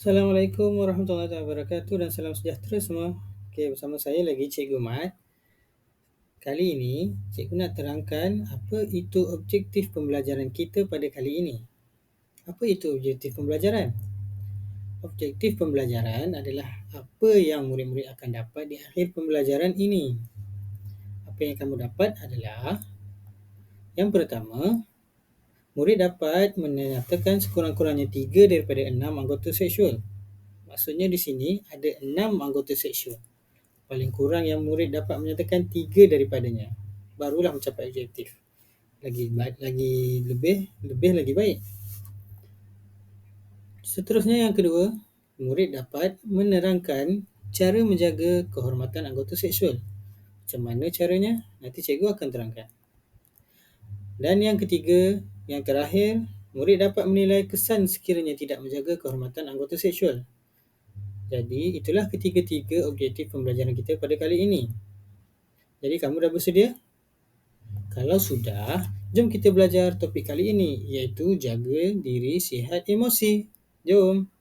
Assalamualaikum warahmatullahi wabarakatuh dan salam sejahtera semua. Okey, bersama saya lagi Cikgu Mat. Kali ini, cikgu nak terangkan apa itu objektif pembelajaran kita pada kali ini. Apa itu objektif pembelajaran? Objektif pembelajaran adalah apa yang murid-murid akan dapat di akhir pembelajaran ini. Apa yang kamu dapat adalah yang pertama, murid dapat menyatakan sekurang-kurangnya tiga daripada enam anggota seksual. Maksudnya di sini ada enam anggota seksual. Paling kurang yang murid dapat menyatakan tiga daripadanya. Barulah mencapai objektif. Lagi lagi lebih, lebih lagi baik. Seterusnya yang kedua, murid dapat menerangkan cara menjaga kehormatan anggota seksual. Macam mana caranya? Nanti cikgu akan terangkan. Dan yang ketiga, yang terakhir, murid dapat menilai kesan sekiranya tidak menjaga kehormatan anggota seksual. Jadi, itulah ketiga-tiga objektif pembelajaran kita pada kali ini. Jadi, kamu dah bersedia? Kalau sudah, jom kita belajar topik kali ini iaitu jaga diri sihat emosi. Jom!